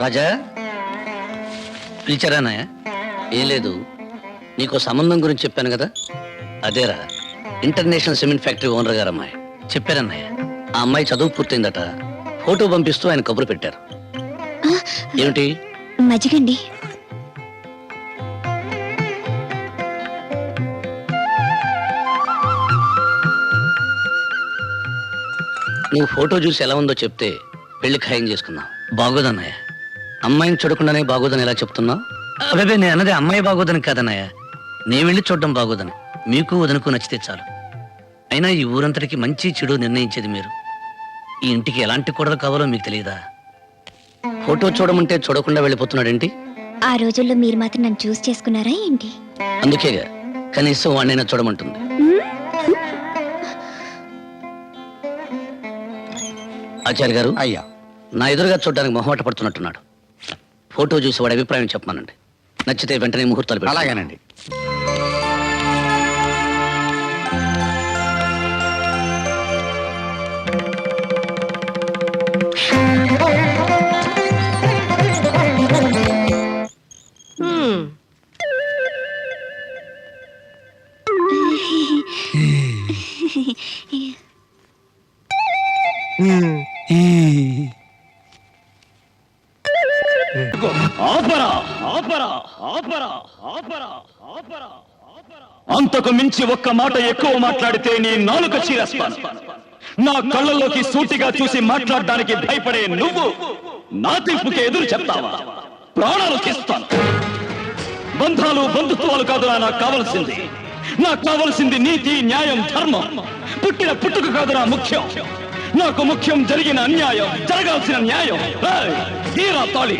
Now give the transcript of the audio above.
రాజా? పిలిచారానాయ ఏం లేదు. నీకు సంబంధం గురించి చెప్పాను కదా? అదేరా ఇంటర్నేషనల్ సిమెంట్ ఫ్యాక్టరీ ఓనర్ గారు అమ్మాయి చెప్పారన్నయ్య ఆ అమ్మాయి చదువు పూర్తయిందట. ఫోటో పంపిస్తూ ఆయన కబురు పెట్టారు. ఏమిటి? మజ్జిగండి. నువ్వు ఫోటో చూసి ఎలా ఉందో చెప్తే పెళ్ళి ఖాయం చేసుకుందాం. బాగోదన్నయ్య అమ్మాయిని చూడకుండానే బాగోదని ఎలా చెప్తున్నావు? అదే నేను అన్నది అమ్మాయి బాగోదని కాదన్నయ్య. నేను వెళ్ళి చూడడం బాగోదని. మీకు వదనకు నచ్చితే చాలు. అయినా ఈ ఊరంతటికి మంచి చెడు నిర్ణయించేది మీరు. ఈ ఇంటికి ఎలాంటి కూడలు కావాలో మీకు తెలియదా? ఫోటో చూడమంటే చూడకుండా వెళ్ళిపోతున్నాడేంటి? ఆ రోజుల్లో మీరు మాత్రం నన్ను చూస్ చేసుకున్నారా ఏంటి? అందుకేగా కనీసం వాడినైనా చూడమంటుంది. ఆచార్య గారు అయ్యా. నా ఎదురుగా చూడడానికి మొహమాట పడుతున్నట్టున్నాడు. ఫోటో చూసి వాడి అభిప్రాయం చెప్పమానండి. నచ్చితే వెంటనే ముహూర్తాలు పెట్టండి. అలాగేనండి. ఆపరా ఆపరా ఆపరా ఆపరా ఆపరా అంతకు మించి ఒక్క మాట ఎక్కువ మాట్లాడితే నీ నాలుక చీరేస్తాను నా కళ్ళల్లోకి సూటిగా చూసి మాట్లాడడానికి భయపడే నువ్వు నా తీర్పుకి ఎదురు చెప్తావా? ప్రాణాలు తీస్తాను. బంధాలు బంధుత్వాలు కాదురా నాకు కావలసింది. నాకు కావలసింది నీతి న్యాయం ధర్మం. పుట్టిన పుట్టుక కాదురా ముఖ్యం. నాకు ముఖ్యం జరిగిన అన్యాయం జరగాల్సిన న్యాయం. తీరా తాళి.